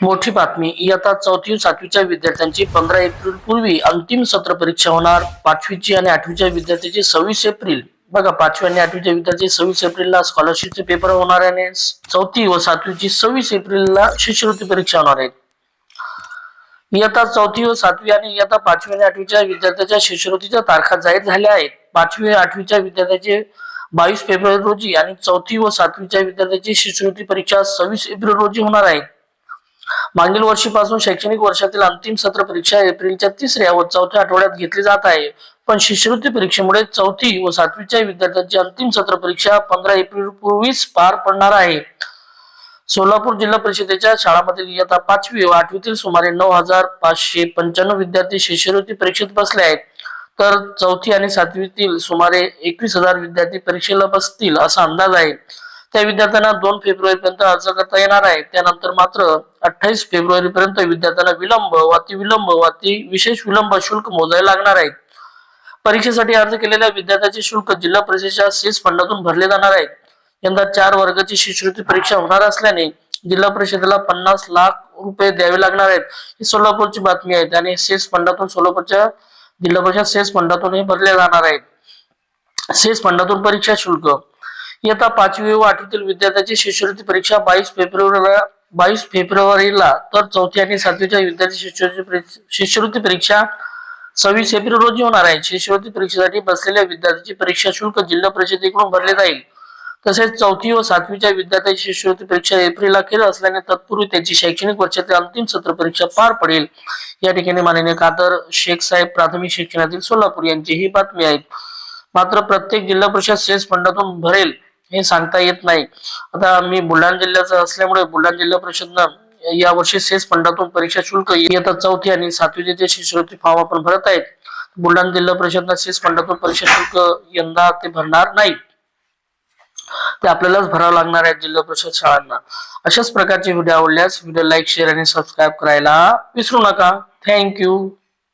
मोठी बातमी. इयत्ता चौथी व सातवीच्या विद्यार्थ्यांची पंधरा एप्रिल पूर्वी अंतिम सत्र परीक्षा होणार. पाचवीची आणि आठवीच्या विद्यार्थ्यांची सव्वीस एप्रिल. बघा पाचवी आणि आठवीच्या विद्यार्थी सव्वीस एप्रिलला स्कॉलरशिपचे पेपर होणार आहे आणि चौथी व सातवीची सव्वीस एप्रिलला शिष्यवृत्ती परीक्षा होणार आहे. इयत्ता चौथी व सातवी आणि इयत्ता पाचवी आणि आठवीच्या विद्यार्थ्यांच्या शिष्यवृत्तीच्या तारखा जाहीर झाल्या आहेत. पाचवी आठवीच्या विद्यार्थ्यांचे बावीस फेब्रुवारी रोजी आणि चौथी व सातवीच्या विद्यार्थ्यांची शिष्यवृत्ती परीक्षा सव्वीस एप्रिल रोजी होणार आहे. मागील वर्षीपासून शैक्षणिक वर्षातील अंतिम सत्र परीक्षा एप्रिलच्या तिसऱ्या व चौथ्या आठवड्यात घेतली जात आहे. पण शिष्यवृत्ती परीक्षेमुळे चौथी व सातवीच्या विद्यार्थ्यांची अंतिम सत्र परीक्षा पंधरा एप्रिल पूर्वीच पार पडणार आहे. सोलापूर जिल्हा परिषदेच्या शाळांमधील इयत्ता पाचवी व आठवीतील सुमारे नऊ हजार पाचशे पंच्याण्णव विद्यार्थी शिष्यवृत्ती परीक्षेत बसले आहेत. तर चौथी आणि सातवीतील सुमारे एकवीस हजार विद्यार्थी परीक्षेला बसतील असा अंदाज आहे. त्या विद्यार्थ्यांना दोन फेब्रुवारी पर्यंत अर्ज करता येणार आहे. त्यानंतर मात्र अठ्ठावीस फेब्रुवारी पर्यंत विद्यार्थ्यांना विलंब वाती विलंब व विशेष विलंब शुल्क मोजायला लागणार आहे परीक्षेसाठी अर्ज केलेल्या विद्यार्थ्याचे शुल्क जिल्हा परिषदेच्या सेस फंडातून भरले जाणार आहेत. यंदा चार वर्गाची शिष्यवृत्ती परीक्षा होणार असल्याने जिल्हा परिषदेला पन्नास लाख रुपये द्यावे लागणार आहेत. ही सोलापूरची बातमी आहे आणि सेस फंडातून सोलापूरच्या जिल्हा परिषद सेस फंडातून हे भरले जाणार आहेत. सेस फंडातून परीक्षा शुल्क. इयत्ता पाचवी व आठवीतील विद्यार्थ्यांची शिष्यवृत्ती परीक्षा बावीस फेब्रुवारीला बावीस फेब्रुवारीला तर चौथी आणि सातवीच्या विद्यार्थी शिष्यवृत्ती परीक्षा- शिष्यवृत्ती परीक्षा सव्वीस एप्रिल रोजी होणार आहे. शिष्यवृत्ती परीक्षेसाठी बसलेल्या विद्यार्थ्यांची परीक्षा शुल्क जिल्हा परिषदेकडून भरले जाईल. तसेच चौथी व सातवीच्या विद्यार्थ्यांची शिष्यवृत्ती परीक्षा एप्रिल अखेर असल्याने तत्पूर्वी त्यांची शैक्षणिक वर्षातील अंतिम सत्र परीक्षा पार पडेल. या ठिकाणी माननीय कादर शेख साहेब प्राथमिक शिक्षणातील सोलापूर यांची ही बातमी आहे मात्र प्रत्येक जिल्हा परिषद सेस फंडातून भरेल. हे सांगता येत नाही. आता मी बुलढाणा जिल्ह्याचा असल्यामुळे बुलढाणा जिल्हा परिषदनं या वर्षी सेस फंडातून परीक्षा शुल्क इयत्ता चौथी आणि सातवीचे जे शिष्यवृत्ती फॉर्म आपण भरत आहेत बुलढाणा जिल्हा परिषदनं सेस फंडातून परीक्षा शुल्क यंदा ते भरणार नाही. ते आपल्यालाच भरावं लागणार आहे जिल्हा परिषद शाळांना. अशाच प्रकारचे व्हिडिओ आवडल्यास व्हिडिओ लाईक शेअर आणि सबस्क्राईब करायला विसरू नका. थँक्यू.